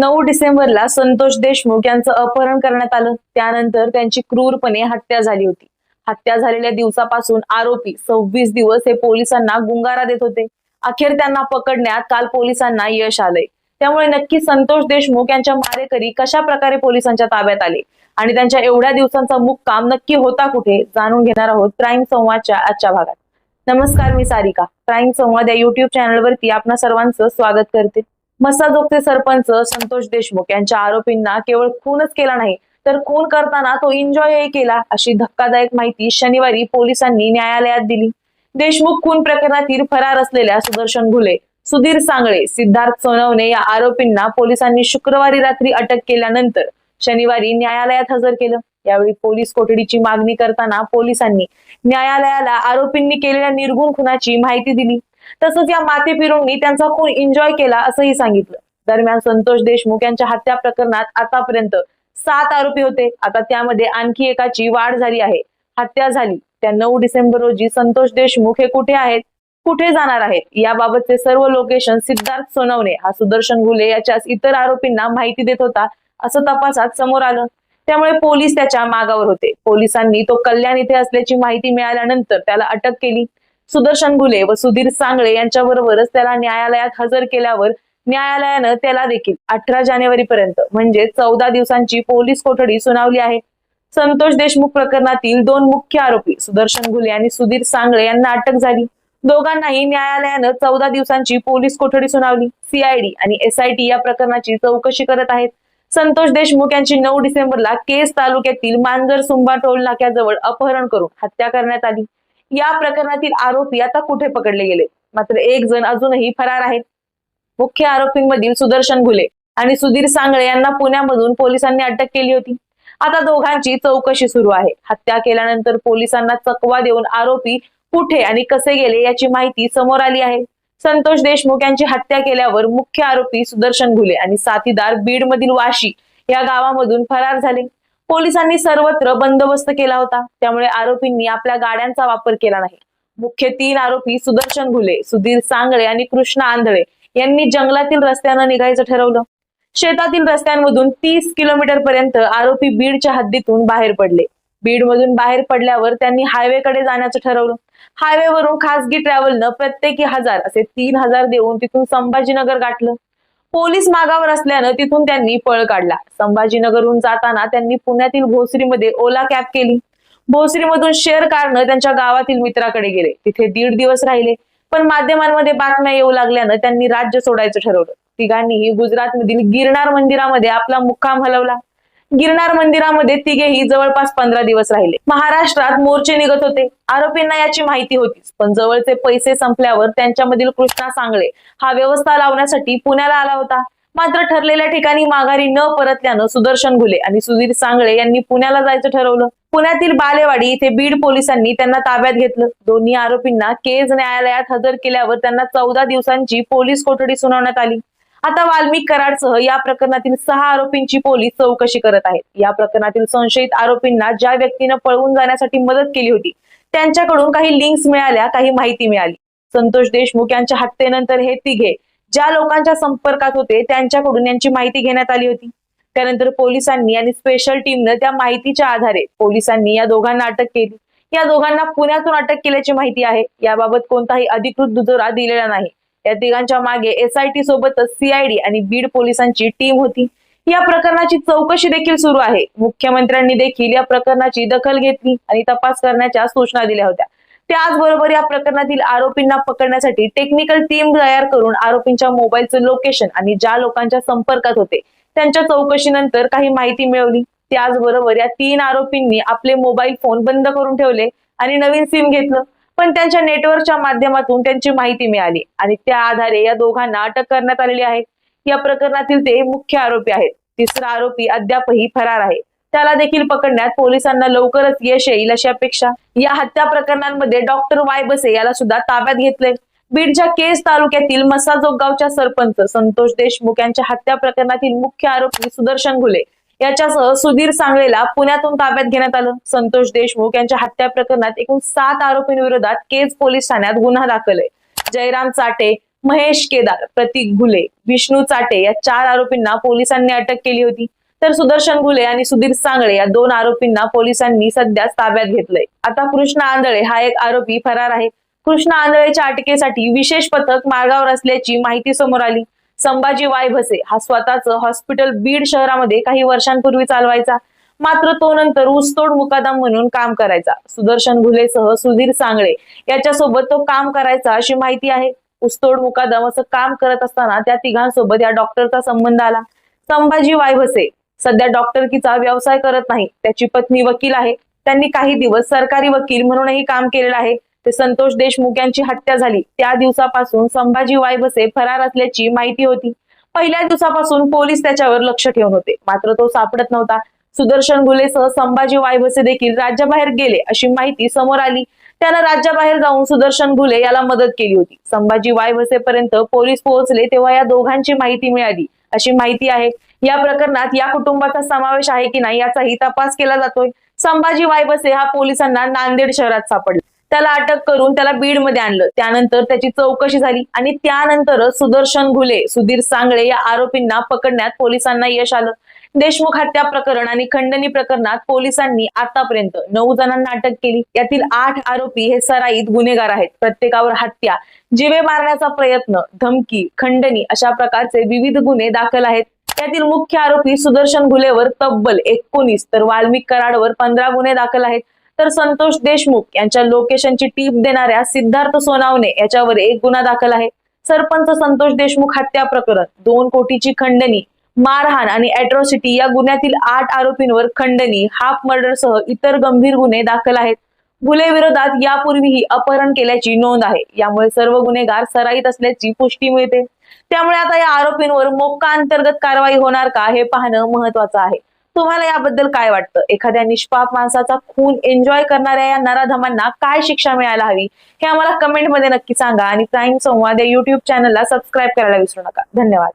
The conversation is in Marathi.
नऊ डिसेंबरला संतोष देशमुख यांचं अपहरण करण्यात आलं. त्यानंतर त्यांची क्रूरपणे हत्या झाली होती. हत्या झालेल्या दिवसापासून आरोपी सव्वीस दिवस हे पोलिसांना गुंगारा देत होते. अखेर त्यांना पकडण्यात काल पोलिसांना यश आलंय. त्यामुळे नक्की संतोष देशमुख यांच्या मारेकरी कशा प्रकारे पोलिसांच्या ताब्यात आले? आणि त्यांच्या एवढ्या दिवसांचा मुक्काम नक्की होता कुठे? जाणून घेणार आहोत प्राईम संवादच्या आजच्या भागात. नमस्कार मी सारिका. प्राईम संवाद या युट्यूब चॅनलवरती आपणा सर्वांचं स्वागत करते. मसाजोगचे सरपंच संतोष देशमुख यांच्या आरोपींना केवळ खूनच केला नाही तर खून करताना तो एन्जॉयही केला अशी धक्कादायक माहिती शनिवारी पोलिसांनी न्यायालयात दिली. देशमुख खून प्रकरणातील फरार असलेल्या सुदर्शन घुले सुधीर सांगळे सिद्धार्थ सोनवणे या आरोपींना पोलिसांनी शुक्रवारी रात्री अटक केल्यानंतर शनिवारी न्यायालयात हजर केलं. यावेळी पोलीस कोठडीची मागणी करताना पोलिसांनी न्यायालयाला आरोपींनी केलेल्या निर्गुण खुनाची माहिती दिली. तसंच या मातेपिरूंनी त्यांचा खून एन्जॉय केला असंही सांगितलं. दरम्यान संतोष देशमुख यांच्या हत्या प्रकरणात आतापर्यंत सात आरोपी होते. आता त्यामध्ये आणखी एकाची वाढ झाली आहे. हत्या झाली. त्या नऊ डिसेंबर रोजी संतोष देशमुख हे कुठे आहेत? कुठे जाणार आहेत? याबाबतचे सर्व लोकेशन सिद्धार्थ सोनवणे हा सुदर्शन घुले याच्या इतर आरोपींना माहिती देत होता असं तपासात समोर आलं. त्यामुळे पोलीस त्याच्या मागावर होते. पोलिसांनी तो कल्याण इथे असल्याची माहिती मिळाल्यानंतर त्याला अटक केली. सुदर्शन घुले व सुधीर सांगळे यांच्याबरोबरच त्याला न्यायालयात हजर केल्यावर न्यायालयानं त्याला देखील अठरा जानेवारी पर्यंत म्हणजे चौदा दिवसांची पोलीस कोठडी सुनावली आहे. संतोष देशमुख प्रकरणातील दोन मुख्य आरोपी सुदर्शन घुले आणि सुधीर सांगळे यांना अटक झाली. दोघांनाही न्यायालयानं चौदा दिवसांची पोलीस कोठडी सुनावली. सीआयडी आणि एसआयटी या प्रकरणाची चौकशी करत आहेत. संतोष देशमुख यांची नऊ डिसेंबरला केस तालुक्यातील मांजर सुंबा टोल नाक्याजवळ अपहरण करून हत्या करण्यात आली. या प्रकरणातील आरोपी आता कुठे पकडले गेले? मात्र एक जण अजूनही फरार आहेत मुख्य आरोपींमधील सुदर्शन घुले आणि सुधीर सांगळे यांना पुण्यामधून पोलिसांनी अटक केली होती. आता दोघांची चौकशी सुरू आहे. हत्या केल्यानंतर पोलिसांना चकवा देऊन आरोपी कुठे आणि कसे गेले याची माहिती समोर आली आहे. संतोष देशमुख यांची हत्या केल्यावर मुख्य आरोपी सुदर्शन घुले आणि साथीदार बीड मधील वाशी या गावामधून फरार झाले. पोलिसांनी सर्वत्र बंदोबस्त केला होता. त्यामुळे आरोपींनी आपल्या गाड्यांचा वापर केला नाही. मुख्य तीन आरोपी सुदर्शन घुले सुधीर सांगळे आणि कृष्ण आंधळे यांनी जंगलातील रस्त्यानं निघायचं ठरवलं. शेतातील रस्त्यांमधून तीस किलोमीटर पर्यंत आरोपी बीडच्या हद्दीतून बाहेर पडले. बीडमधून बाहेर पडल्यावर त्यांनी हायवेकडे जाण्याचं ठरवलं. हायवेवरून खासगी ट्रॅव्हलनं प्रत्येकी हजार असे तीन हजार देऊन तिथून संभाजीनगर गाठलं. पोलीस मागावर असल्यानं तिथून त्यांनी पळ काढला. संभाजीनगरहून जाताना त्यांनी पुण्यातील भोसरीमध्ये ओला कॅब केली. भोसरीमधून शेअर कारनं त्यांच्या गावातील मित्राकडे गेले. तिथे दीड दिवस राहिले. पण माध्यमांमध्ये बातम्या येऊ लागल्यानं त्यांनी राज्य सोडायचं ठरवलं. तिघांनीही गुजरातमधील गिरनार मंदिरामध्ये आपला मुक्काम हलवला. गिरनार मंदिरामध्ये तिघेही जवळपास पंधरा दिवस राहिले. महाराष्ट्रात मोर्चे निघत होते. आरोपींना याची माहिती होतीच. पण जवळचे पैसे संपल्यावर त्यांच्यामधील कृष्णा सांगळे हा व्यवस्था लावण्यासाठी पुण्याला आला होता. मात्र ठरलेल्या ठिकाणी माघारी न परतल्यानं सुदर्शन घुले आणि सुधीर सांगळे यांनी पुण्याला जायचं ठरवलं. पुण्यातील बालेवाडी इथे बीड पोलिसांनी त्यांना ताब्यात घेतलं. दोन्ही आरोपींना केज न्यायालयात हजर केल्यावर त्यांना चौदा दिवसांची पोलीस कोठडी सुनावण्यात आली. आता वाल्मिक कराडसह या प्रकरणातील सहा आरोपींची पोलीस चौकशी करत आहेत. या प्रकरणातील संशयित आरोपींना ज्या व्यक्तीनं पळवून जाण्यासाठी मदत केली होती त्यांच्याकडून काही लिंक्स मिळाल्या काही माहिती मिळाली. संतोष देशमुख यांच्या हत्येनंतर हे तिघे ज्या लोकांच्या संपर्कात होते त्यांच्याकडून यांची माहिती घेण्यात आली होती. त्यानंतर पोलिसांनी आणि स्पेशल टीमनं त्या माहितीच्या आधारे पोलिसांनी या दोघांना अटक केली. या दोघांना पुण्यातून अटक केल्याची माहिती आहे. याबाबत कोणताही अधिकृत दुजोरा दिलेला नाही. या तिघांच्या मागे एसआयटी सोबतच सीआयडी आणि बीड पोलिसांची टीम होती. या प्रकरणाची चौकशी देखील सुरू आहे. मुख्यमंत्र्यांनी देखील या प्रकरणाची दखल घेतली आणि तपास करण्याच्या सूचना दिल्या होत्या. त्याचबरोबर या प्रकरणातील आरोपींना पकडण्यासाठी टेक्निकल टीम तयार करून आरोपींच्या मोबाईलचं लोकेशन आणि ज्या लोकांच्या संपर्कात होते त्यांच्या चौकशीनंतर काही माहिती मिळवली. त्याचबरोबर या तीन आरोपींनी आपले मोबाईल फोन बंद करून ठेवले आणि नवीन सिम घेतलं. पण त्यांच्या नेटवर्कच्या माध्यमातून त्यांची माहिती मिळाली. आणि त्या आधारे या दोघांना अटक करण्यात आलेली आहे. या प्रकरणातील ते मुख्य आरोपी आहेत. तिसरा आरोपी अद्यापही फरार आहे. त्याला देखील पकडण्यात पोलिसांना लवकरच यश येईल अशी अपेक्षा या हत्या प्रकरणांमध्ये डॉक्टर वाय बसे याला सुद्धा ताब्यात घेतले बीडच्या केस तालुक्यातील मसाजोगावच्या सरपंच संतोष देशमुख यांच्या हत्या प्रकरणातील मुख्य आरोपी सुदर्शन घुले याच्यासह सुधीर सांगळेला पुण्यातून ताब्यात घेण्यात आलं. संतोष देशमुख यांच्या हत्या प्रकरणात एकूण सात आरोपींविरोधात केज पोलीस ठाण्यात गुन्हा दाखल आहे. जयराम चाटे महेश केदार प्रतीक घुले विष्णू चाटे या चार आरोपींना पोलिसांनी अटक केली होती. तर सुदर्शन घुले आणि सुधीर सांगळे या दोन आरोपींना पोलिसांनी सध्या ताब्यात घेतलंय. आता कृष्ण आंधळे हा एक आरोपी फरार आहे. कृष्ण आंधळेच्या अटकेसाठी विशेष पथक मार्गावर असल्याची माहिती समोर आली. संभाजी वाय भसे हा स्वतःच हॉस्पिटल बीड शहरामध्ये काही वर्षांपूर्वी चालवायचा. मात्र तो नंतर ऊसतोड मुकादम म्हणून काम करायचा. सुदर्शन घुलेसह सुधीर सांगळे याच्यासोबत तो काम करायचा अशी माहिती आहे. ऊसतोड मुकादम असं काम करत असताना त्या तिघांसोबत या डॉक्टरचा संबंध आला. संभाजी वायभसे सध्या डॉक्टरकीचा व्यवसाय करत नाही. त्याची पत्नी वकील आहे. त्यांनी काही दिवस सरकारी वकील म्हणूनही काम केलेलं आहे. ते संतोष देशमुख यांची हत्या झाली. त्या दिवसापासून संभाजी वायबसे फरार असल्याची माहिती होती. पहिल्या दिवसापासून पोलीस त्याच्यावर लक्ष ठेवून होते. मात्र तो सापडत नव्हता. सुदर्शन घुलेसह संभाजी वायबसे देखील राज्याबाहेर गेले अशी माहिती समोर आली. त्यानं राज्याबाहेर जाऊन सुदर्शन घुले याला मदत केली होती. संभाजी वायबसेपर्यंत पोलीस पोहोचले तेव्हा या दोघांची माहिती मिळाली. अशी माहिती आहे या प्रकरणात या कुटुंबाचा समावेश आहे की नाही याचाही तपास केला जातोय. संभाजी वायबसे हा पोलिसांना नांदेड शहरात सापडला. त्याला अटक करून त्याला बीडमध्ये आणलं. त्यानंतर त्याची चौकशी झाली आणि त्यानंतर सुदर्शन घुले सुधीर सांगळे या आरोपींना पकडण्यात पोलिसांना यश आलं. देशमुख हत्या प्रकरण आणि खंडणी प्रकरणात पोलिसांनी आतापर्यंत नऊ जणांना अटक केली. यातील आठ आरोपी हे सराईत गुन्हेगार आहेत. प्रत्येकावर हत्या जिवे मारण्याचा प्रयत्न धमकी खंडणी अशा प्रकारचे विविध गुन्हे दाखल आहेत. त्यातील मुख्य आरोपी सुदर्शन घुलेवर तब्बल एकोणीस तर वाल्मिक कराडवर पंधरा गुन्हे दाखल आहेत. तर संतोष देशमुख यांच्या लोकेशनची टीप देणाऱ्या सिद्धार्थ सोनावणे याच्यावर एक गुन्हा दाखल आहे. सरपंच संतोष देशमुख हत्या प्रकरण दोन कोटीची खंडणी मारहाण आणि अॅट्रॉसिटी या गुन्ह्यातील आठ आरोपींवर खंडणी हाफ मर्डरसह इतर गंभीर गुन्हे दाखल आहेत. गुले विरोधात यापूर्वीही अपहरण केल्याची नोंद आहे. यामुळे सर्व गुन्हेगार सराईत असल्याची पुष्टी मिळते. त्यामुळे आता या आरोपींवर मोक्का अंतर्गत कारवाई होणार का हे पाहणं महत्वाचं आहे. तुम्हाला याबद्दल काय वाटतं? एखाद्या निष्पाप माणसाचा खून एन्जॉय करणाऱ्या या नराधमांना काय शिक्षा मिळायला हवी? हे आम्हाला कमेंटमध्ये नक्की सांगा आणि प्राईम संवाद या युट्यूब चॅनलला सबस्क्राईब करायला विसरू नका. धन्यवाद.